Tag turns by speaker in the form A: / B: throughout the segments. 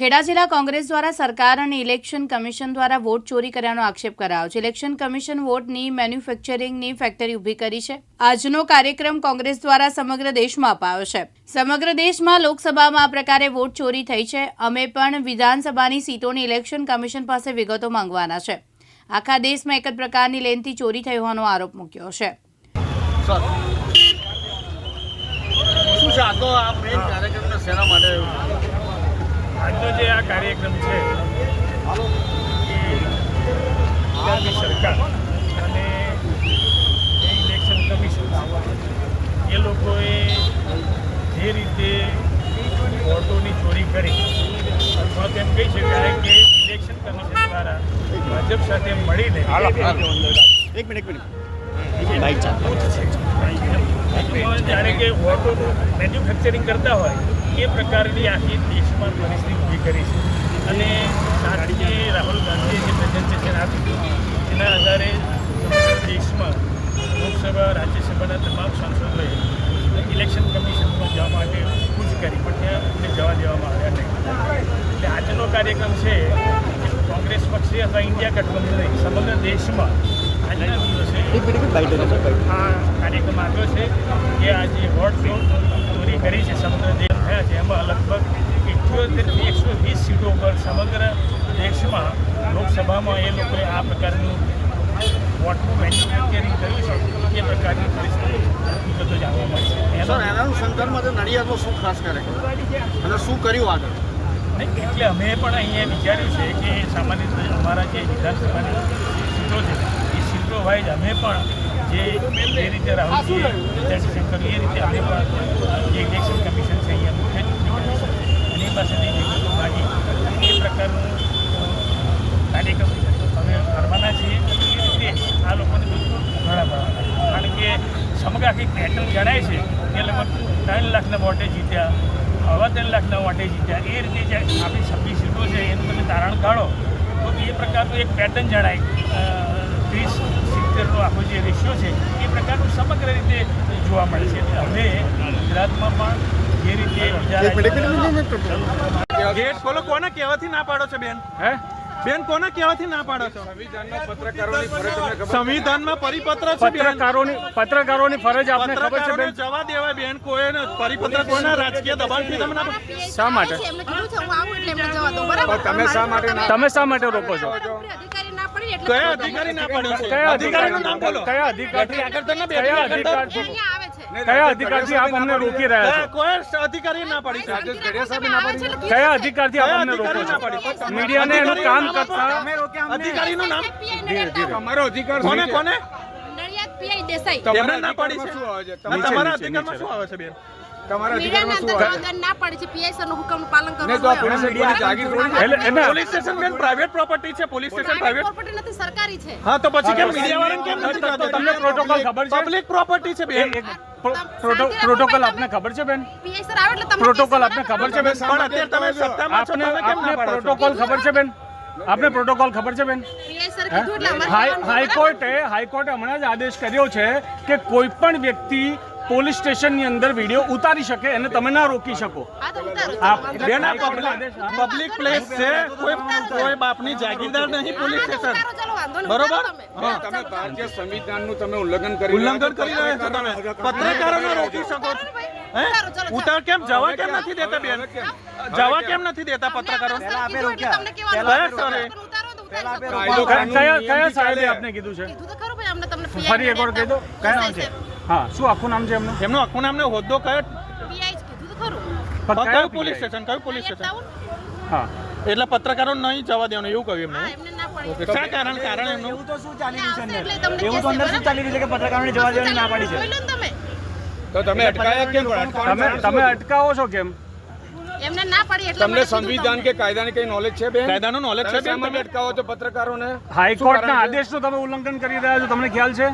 A: ખેડા જિલ્લા કોંગ્રેસ દ્વારા સરકાર અને ઇલેક્શન કમિશન દ્વારા વોટ ચોરી કર્યાનો આક્ષેપ કરાયો છે. ઇલેક્શન કમિશન વોટની મેન્યુફેક્ચરિંગની ફેક્ટરી ઊભી કરી છે. આજનો કાર્યક્રમ કોંગ્રેસ દ્વારા સમગ્ર દેશમાં અપાયો છે. સમગ્ર દેશમાં લોકસભામાં આ પ્રકારે વોટ ચોરી થઈ છે. અમે પણ વિધાનસભાની સીટોની ઇલેક્શન કમિશન પાસે વિગતો માંગવાના છે. આખા દેશમાં એક જ પ્રકારની લેનથી ચોરી થઈ હોવાનો આરોપ મૂક્યો છે.
B: શું આ તો મેઇન કાર્યક્રમને શેના માટે
C: જે આ કાર્યક્રમ છે. ગુજરાતની સરકાર અને ઇલેક્શન કમિશન છે એ લોકોએ જે રીતે વોટોની ચોરી કરી અથવા તો એમ કહી શકાય કે ઇલેક્શન કમિશન દ્વારા ભાજપ સાથે મળીને
B: એક મિનિટ એક મિનિટ.
C: એમાં જાણે કે ઓટોનું મેન્યુફેક્ચરિંગ કરતા હોય, એ પ્રકારની આખી દેશમાં પરિસ્થિતિ ઊભી કરી છે. અને સાથે રાહુલ ગાંધીએ જે પ્રેઝન્ટેશન આપ્યું એના આધારે દેશમાં લોકસભા, રાજ્યસભાના તમામ સાંસદોએ ઇલેક્શન કમિશનમાં જવા માટે કૂચ કરી, પણ ત્યાં જવા દેવામાં આવ્યા નહીં. એટલે આજનો કાર્યક્રમ છે કોંગ્રેસ પક્ષે અથવા ઇન્ડિયા ગઠબંધને સમગ્ર દેશમાં આ કાર્યક્રમ આવ્યો છે કે આજે વોટ પૂરી કરી છે સમગ્ર દેશ. થયા છે એમાં લગભગ ઇઠ્યોતેર એકસો વીસ સીટો પર સમગ્ર દેશમાં લોકસભામાં એ લોકોએ આ પ્રકારનું વોટનું મેન્યુફેક્ચરિંગ કર્યું છે. એ પ્રકારની પરિસ્થિતિ જાણવા મળશે
B: છે.
C: એનો
B: એનાનું સંદર્ભમાં તો નડિયાદમાં શું ખાસ કરે અને શું કર્યું આગળ?
C: એટલે અમે પણ અહીંયા વિચાર્યું છે કે સામાન્ય રીતે અમારા જે વિધાનસભાની સીટો છે એ વાઇઝ અમે પણ જે જે રીતે રાહુલજીએ કર્યું એ રીતે અમે પણ જે ઇલેક્શન કમિશન છે અહીંયા મુખ્ય ચૂંટણી છે એની પાસેથી વિગતો માગી એ પ્રકારનું કાર્યક્રમ અમે કરવાના છીએ. એ રીતે આ લોકોને બિલકુલ ઘણા પડવાના કારણ કે સમગ્ર આખી પેટર્ન જણાય છે કે લગભગ ત્રણ લાખના વોટે જીત્યા હવા ત્રણ લાખના વોટે જીત્યા. એ રીતે જે આપણી છવ્વીસ સીટો છે એનું તમે તારણ કાઢો તો એ પ્રકારનું એક પેટર્ન જણાય. જે રેશિયો છે એ પ્રકારનું સમગ્ર રીતે જોવા મળે છે. હવે ગુજરાતમાં પણ જે રીતે
D: ગેટ ખોલો કોને કહેવાથી ના પાડો છો બેન? હે? બેન કોને કહેવાથી ના પાડો છો? સંવિધાનમાં પરિપત્ર છે
E: પત્રકારોની પત્રકારોની ફરજ આપને ખબર છે બેન?
D: જવા દેવાય બેન. કોઈ પરિપત્ર કોઈના રાજકીય દબાણથી તમે ના
E: શા માટે? તમે શા માટે તમે શા માટે રોકો છો?
D: કયા અધિકારી ના પાડ્યો છે? અધિકારીનું નામ બોલો.
E: કયા અધિકારથી
D: આગળ તો ના બે
E: કયા
D: અધિકારી?
E: અધિકારથી
F: અહીંયા આવે છે.
E: કયા અધિકારથી આપ અમને રોકી રહ્યા છો?
D: કોઈ અધિકારી ના પાડી છે?
F: આવે છે? એટલે
E: કયા અધિકારથી આપ અમને રોકો છો? મીડિયાને એનું કામ
D: અધિકારીનું નામ
E: કરતા
D: અધિકારીનું નામ?
F: તમારો અધિકાર
D: કોને કોને?
F: નડિયાદ પીઆઈ દેસાઈ.
D: એમને ના પાડી છે? તમારા અધિકારમાં શું આવે છે બેન?
F: ના પાડી છે નું પાલન
E: એટલે એને
D: પોલીસ સ્ટેશન બેન પ્રાઇવેટ પ્રોપર્ટી છે પોલીસ સ્ટેશન પ્રાઇવેટ
F: પ્રોપર્ટી નથી સરકારી છે.
D: હા તો પછી કેમ મીડિયા વાળાને કેમ નથી
E: તો તમને પ્રોટોકોલ ખબર છે?
D: પબ્લિક પ્રોપર્ટી છે બેન.
E: એક પ્રોટો- પ્રોટોકોલ આપને ખબર છે બેન?
F: પીઆઈ આવે એટલે તમને
E: પ્રોટોકોલ આપને ખબર છે બેન?
D: પણ અત્યારે તમે સત્તામાં છો
E: આપને
D: તમે કેમ ના
E: પ્રોટોકોલ ખબર છે બેન? આપને પ્રોટોકોલ ખબર છે બેન?
F: પીઆઈ સર
E: હે?
F: કીધું એટલે અમારે
E: હાઈ- હાઈકોર્ટે હાઈકોર્ટે હમણાં જ આદેશ કર્યો છે કે કોઈ પણ વ્યક્તિ પોલીસ સ્ટેશનની અંદર વીડિયો ઉતારી શકે એને તમે ના રોકી શકો.
D: બેન આ પબ્લિક પબ્લિક પ્લેસ છે. કોઈ કોઈ બાપની જાગીરદાર નહીં પોલીસ સ્ટેશન. બરોબર?
F: તમે.
G: ભારતીય સંવિધાનનું તમે ઉલ્લંઘન કરી
D: ઉલ્લંઘન કરી રહ્યા છો તમે. પત્રકારોને રોકી શકો. હે?
F: ઉતારો,
D: કેમ? જવા કેમ નથી દેતા બેન? જવા કેમ નથી દેતા પત્રકારો?
E: કયા સાહેબે આપને કીધું છે?
F: કીધું તો ખરું ભાઈ અમને તમને
E: ફરી એકવાર કહી દો. કયા છે? હા શું આખું નામ છે એમનું?
D: એમનું આખું નામ ને હોદ્દો કયો?
F: પીઆઈ કીધું તો ખરું.
E: પણ
D: કયું પોલીસ સ્ટેશન? કયું પોલીસ સ્ટેશન?
E: હા.
D: એટલે પત્રકારો નહીં જવા દેવાનું એવું કહ્યું એમને?
F: પડી.
D: શા કારણ કારણ એમનું?
F: એટલે આવશે એટલે તમને કહેશે, બરાબર? જોઈ લો ને તમે.
G: તો તમે અટકાયા કેમ
E: તમે તમે અટકાવો છો કેમ?
F: એમને ના પડી એટલે
G: તમને સંવિધાન કે કાયદાની કઈ નોલેજ છે બેન?
D: કાયદાનું નોલેજ છે
G: તમે
D: બેન
G: શા અટકાવો છો પત્રકારોને?
E: હાઈકોર્ટના
G: શું છે?
E: આદેશનું તમે ઉલ્લંઘન કરી રહ્યા છો તમને ખ્યાલ છે?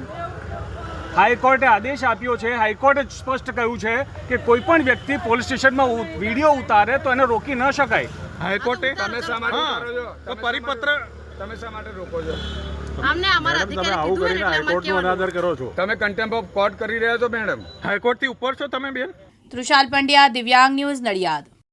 E: હાઈકોર્ટે આદેશ આપ્યો છે. હાઈકોર્ટે સ્પષ્ટ કહ્યું છે કે કોઈ પણ વ્યક્તિ પોલીસ સ્ટેશનમાં વીડિયો ઉતારે તો એને રોકી ન શકાય.
D: હાઈકોર્ટે
G: તમે શા માટે
D: પરિપત્ર
G: તમે શા માટે રોકો છો? તમે કન્ટેમ્પ ઓફ કોર્ટ કરી રહ્યા છો મેડમ?
D: હાઈકોર્ટથી ઉપર છો તમે બેન?
A: તૃષાલ પંડ્યા દિવ્યાંગ ન્યૂઝ નડિયાદ.